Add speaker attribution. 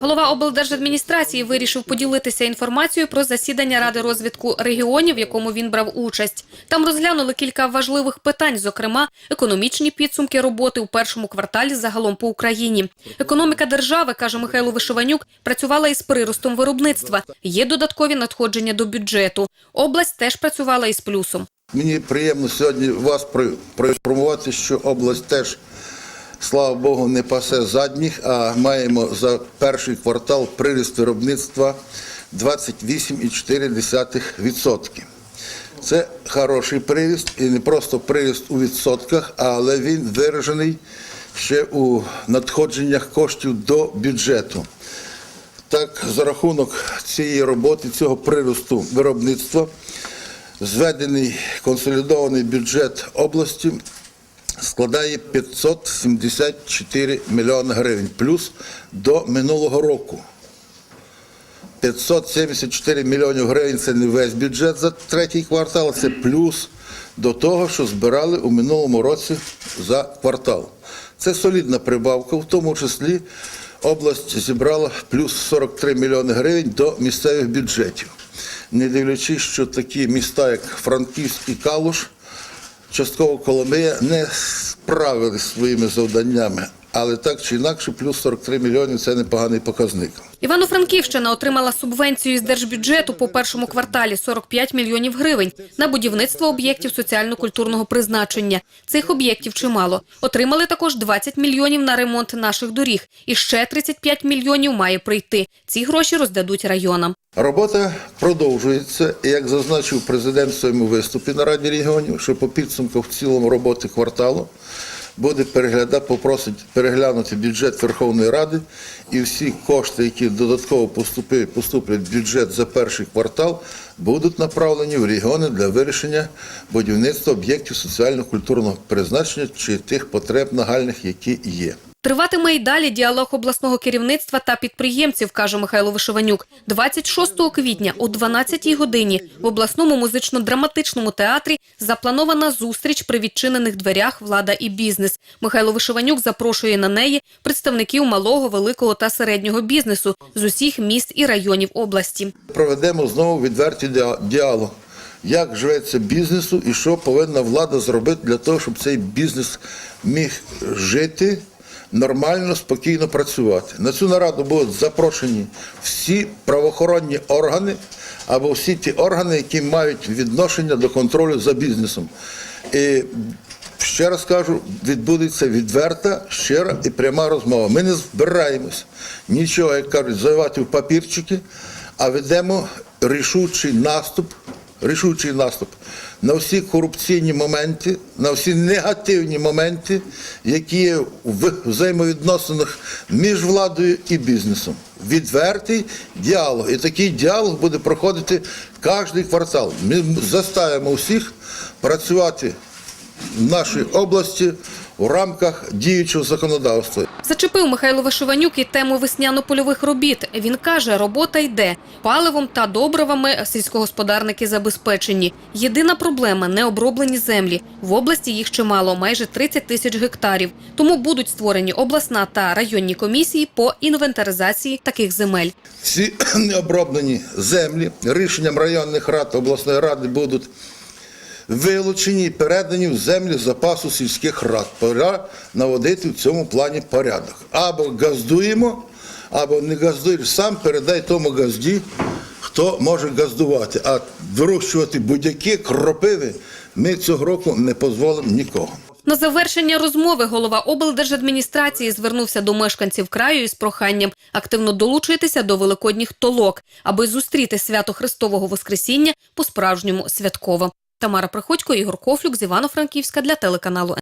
Speaker 1: Голова облдержадміністрації вирішив поділитися інформацією про засідання Ради розвитку регіонів, в якому він брав участь. Там розглянули кілька важливих питань, зокрема економічні підсумки роботи у першому кварталі загалом по Україні. Економіка держави, каже Михайло Вишиванюк, працювала із приростом виробництва. Є додаткові надходження до бюджету. Область теж працювала із плюсом.
Speaker 2: Мені приємно сьогодні вас про- проінформувати, що область теж, слава Богу, не пасе задніх, а маємо за перший квартал приріст виробництва 28,4%. Це хороший приріст і не просто приріст у відсотках, але він виражений ще у надходженнях коштів до бюджету. Так, за рахунок цієї роботи, цього приросту виробництва, зведений консолідований бюджет області складає 574 мільйони гривень, плюс до минулого року. 574 мільйонів гривень це не весь бюджет за третій квартал, це плюс до того, що збирали у минулому році за квартал. Це солідна прибавка, в тому числі область зібрала плюс 43 мільйони гривень до місцевих бюджетів. Не дивлячись, що такі міста, як Франківськ і Калуш, частково Коломия не справились своїми завданнями. Але так чи інакше, плюс 43 мільйонів це непоганий показник.
Speaker 1: Івано-Франківщина отримала субвенцію з держбюджету по першому кварталі 45 мільйонів гривень на будівництво об'єктів соціально-культурного призначення. Цих об'єктів чимало. Отримали також 20 мільйонів на ремонт наших доріг. І ще 35 мільйонів має прийти. Ці гроші роздадуть районам.
Speaker 2: Робота продовжується, і як зазначив президент в своєму виступі на Раді регіонів, що по підсумках в цілому роботи кварталу буде переглядати, попросить переглянути бюджет Верховної Ради і всі кошти, які додатково поступлять, поступлять в бюджет за перший квартал, будуть направлені в регіони для вирішення будівництва об'єктів соціально-культурного призначення чи тих потреб нагальних, які є.
Speaker 1: Триватиме й далі діалог обласного керівництва та підприємців, каже Михайло Вишиванюк. 26 квітня о 12 годині в обласному музично-драматичному театрі запланована зустріч при відчинених дверях влада і бізнес. Михайло Вишиванюк запрошує на неї представників малого, великого та середнього бізнесу з усіх міст і районів області.
Speaker 2: проведемо знову відвертий діа- діалог. Як живеться бізнесу і що повинна влада зробити для того, щоб цей бізнес міг жити, нормально, спокійно працювати. На цю нараду будуть запрошені всі правоохоронні органи або всі ті органи, які мають відношення до контролю за бізнесом. І ще раз кажу, відбудеться відверта, щира і пряма розмова. Ми не збираємось нічого, як кажуть, завивати в папірчики, а ведемо рішучий наступ, рішучий наступ на всі корупційні моменти, на всі негативні моменти, які є в взаємовідносинах між владою і бізнесом. Відвертий діалог. І такий діалог буде проходити кожний квартал. Ми заставимо всіх працювати в нашій області у рамках діючого законодавства.
Speaker 1: Зачепив Михайло Вишиванюк і тему весняно-польових робіт. Він каже, робота йде. Паливом та добривами сільськогосподарники забезпечені. Єдина проблема – необроблені землі. В області їх чимало – майже 30 тисяч гектарів. Тому будуть створені обласна та районні комісії по інвентаризації таких земель.
Speaker 2: Всі необроблені землі рішенням районних рад обласної ради будуть вилучені і передані в землі запасу сільських рад. Пора наводити в цьому плані порядок. Або газдуємо, або не газдуєш сам, передай тому газді, хто може газдувати. А вирощувати будь-які кропиви ми цього року не дозволимо нікого.
Speaker 1: На завершення розмови голова облдержадміністрації звернувся до мешканців краю із проханням активно долучитися до великодніх толок, аби зустріти свято Христового Воскресіння по-справжньому святково. Тамара Приходько, Ігор Кофлюк з Івано-Франківська для телеканалу